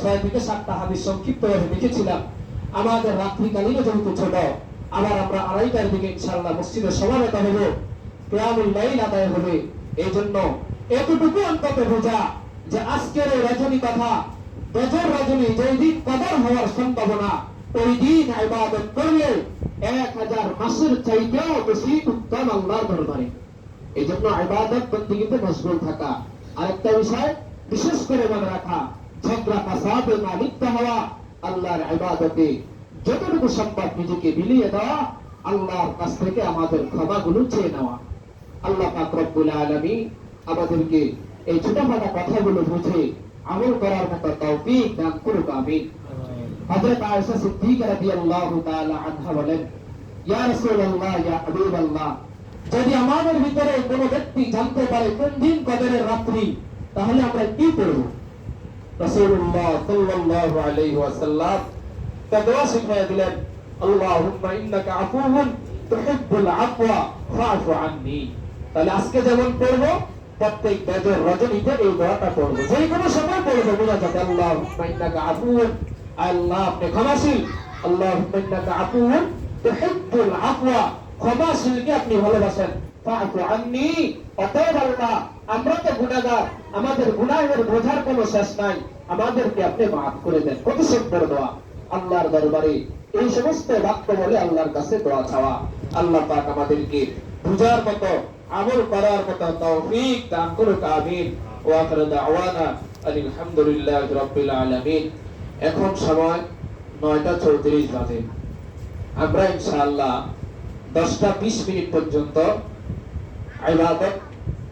ছয় থেকে সাতটা হাদিস লিখেছিলাম আমাদের যেহেতু ছোট, আবার আমরা আড়াইটার দিকে ইনশাআল্লাহ মসজিদে হব। লাইল আদায় হবে। এই জন্য এতটুকু অন্তত বোঝা যে আজকের এই রজনী কথা বেজর রজনী যেই দিন কদর হওয়ার সম্ভাবনা, ওই দিন করলে এক হাজার মাসের চাইতেও বেশি উত্তম আল্লাহর দরবারে। এই জন্য ইবাদত বন্দিগিতে মশগুল থাকা। আরেকটা বিষয়, বিশেষ করে মনে রাখা ঝগড়া ফাসাদে না লিপ্ত হওয়া আল্লাহর ইবাদতে যতটুকু সম্ভব নিজেকে বিলিয়ে দেওয়া আল্লাহর কাছ থেকে আমাদের ক্ষমাগুলো চেয়ে নেওয়া। আল্লাহ পাক রব্বুল আলামিন আমাদেরকে এই ছোটখাটো কথাগুলো বুঝে আমল করার মতো তৌফিক দান করুক আমিন। হযরত আয়েশা সিদ্দিকা রাদিয়াল্লাহু তাআলা আনহা বলেন ইয়া রাসূলুল্লাহ ইয়া হাবিবাল্লাহ যদি আমাদের ভিতরে কোনো ব্যক্তি জানতে পারে কোন দিন কদরের রাত্রি তাহলে আমরা কি করব আজকে যেমন পড়ব, প্রত্যেক বেজর রজনীতে এই দোয়াটা পড়ব। যে কোনো সময় পড়ব, বোঝা যাবে আল্লাহুম্মা ইন্নাকা আফুউন। আল্লাহ আপনি ক্ষমাশীল। আল্লাহুম্মা ইন্নাকা আফুউন তুহিব্বুল আফওয়া। ক্ষমাশীলকে আপনি ভালোবাসেন? আমরা তো গুনাহগার। আমাদের গুনাহের বোঝার কোনো শেষ নাই। আমাদেরকে আপনি মাফ করে দেন। কত সুন্দর দোয়া। আল্লাহর দরবারে এই সমস্ত বাক্য বলে আল্লাহর কাছে দোয়া চাওয়া। আল্লাহ পাক আমাদেরকে বুঝার মতো, আমল করার মতো তৌফিক দান করুক, আমিন। ওয়া আখিরু দাওয়ানা আলহামদুলিল্লাহি রাব্বিল আলামিন। এখন সময় 9টা 34 বাজে। আমরা ইনশাআল্লাহ 10টা 20 মিনিট পর্যন্ত ইবাদত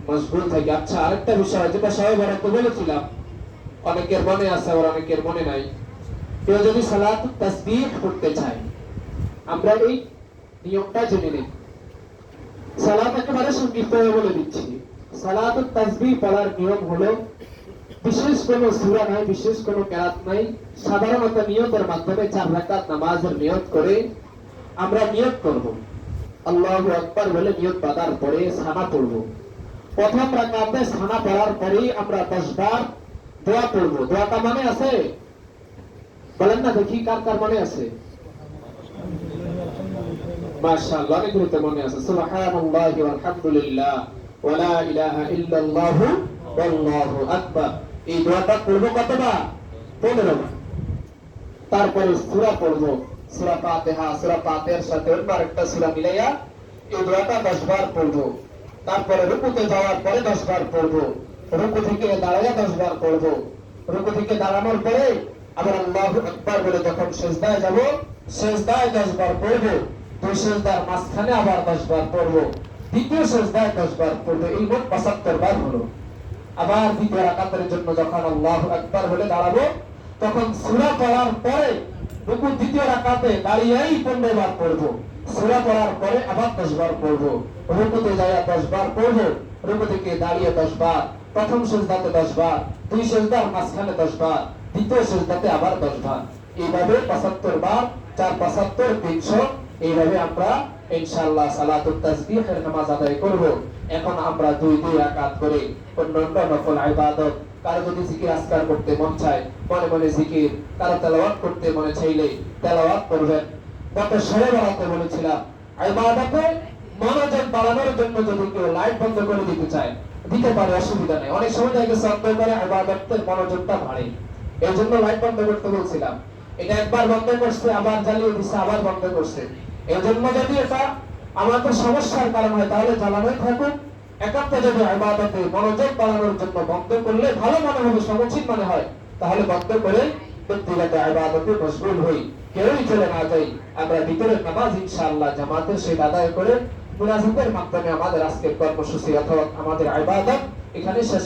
মশগুল থাকি আচ্ছা আরেকটা বিষয় যেটা সবাই বরাদ্দ বলেছিলাম অনেকের মনে আছে, আবার অনেকের মনে নাই। কেউ যদি সালাত, তাসবিহ করতে চায়, আমরা এই নিয়মটা জেনে নিই। সালাত একেবারে সংক্ষিপ্তভাবে বলে দিচ্ছি। সালাত তাসবিহ পড়ার নিয়ম হলো, বিশেষ কোনো সূরা নাই, বিশেষ কোনো কেরাত নাই। সাধারণত নিয়তের মাধ্যমে চার রাকাত নামাজের নিয়ত করে আমরা নিয়ত করব। আল্লাহু আকবার বলে নিয়ত বাঁধার পরে সানা পড়ব। প্রথম রাকাতে সানা পড়ার পরেই আমরা 10 বার দোয়া পড়ব দোয়াটা মানে আছে? বলেন না দেখি কার কার মনে আছে। মাশাআল্লাহ অনেকগুলো তো মনে আছে। সুবহানাল্লাহি ওয়ালহামদুলিল্লাহ ওয়ালা ইলাহা ইল্লাল্লাহু ওয়াল্লাহু আকবার। এই দোয়াটা পড়ব কতবার? 15 বার। তারপরে সূরা পড়ব। সূরা ফাতিহা, সূরা ফাতিহার সাথে অন্য আরেকটা সূরা মিলাইয়া এই দোয়াটা 10 বার পড়ব। তারপরে রুকুতে যাওয়ার পরে 10 বার পড়ব। রুকু থেকে দাঁড়াইয়া 10 বার পড়ব। রুকু থেকে দাঁড়ানোর পরে আবার আল্লাহু আকবার বলে যখন সেজদায় যাব, সেজদায় 10 বার পড়ব। দুই সেজদার মাঝখানে আবার 10 বার পড়ব। দ্বিতীয় সেজদায় 10 বার পড়ব। এই মোট 75 বার হলো। আবার দ্বিতীয় রাকাতের জন্য যখন আল্লাহু একবার বলে দাঁড়াবো, তখন সূরা পড়ার পরে রুকু দ্বিতীয় রাকাতে দাঁড়িয়েই 15 বার পড়ব। সূরা পড়ার পরে আবার 10 বার রুকুতে যাইয়া 10 বার রুকু থেকে দাঁড়িয়ে 10 বার প্রথম সেজদাতে 10 বার, দুই সেজদার মাঝখানে 10 বার, দ্বিতীয় সেজদাতে আবার 10 বার। এইভাবে 75 বার 4 75 300 এইভাবে আমরা ইনশাআল্লাহ তাসবিহের নামাজ আদায় করব। এখন আমরা দুই দুই রাকাত করে অন্যান্য নফল কারও যদি জিকির, আজকার করতে মন চায়, মনে মনে জিকির, কারও তেলাওয়াত করতে মনে চাইলে তেলাওয়াত করবেন। গত সরে বেড়াতে বলেছিলাম, ইবাদতে মনোযোগ বাড়ানোর জন্য যদি কেউ লাইট বন্ধ করে দিতে চায়, দিতে পারে, অসুবিধা নেই। অনেক সময় দেখা গেছে অন্ধকারে ইবাদতের মনোযোগটা বাড়ে। এই জন্য লাইট বন্ধ করতে বলছিলাম। এটা একবার বন্ধ করছে, আবার জ্বালিয়ে দিচ্ছে আবার বন্ধ করছে। এই জন্য যদি এটা আমাদের সমস্যার কারণ হয়, তাহলে জ্বালানোই থাকুক। একান্ত যদি ইবাদতে মনোযোগ বাড়ানোর জন্য বন্ধ করলে ভালো মনে হবে, সমীচীন মনে হয়, তাহলে বন্ধ করে ব্যক্তিগত ইবাদতে মশগুল হই। কেউই চলে না যাই আমরা ভিতরের নামাজ ইনশাআল্লাহ জামাতের সেই আদায় করে মুনাজাতের মাধ্যমে আমাদের আজকের কর্মসূচি অথবা আমাদের ইবাদত এখানে শেষ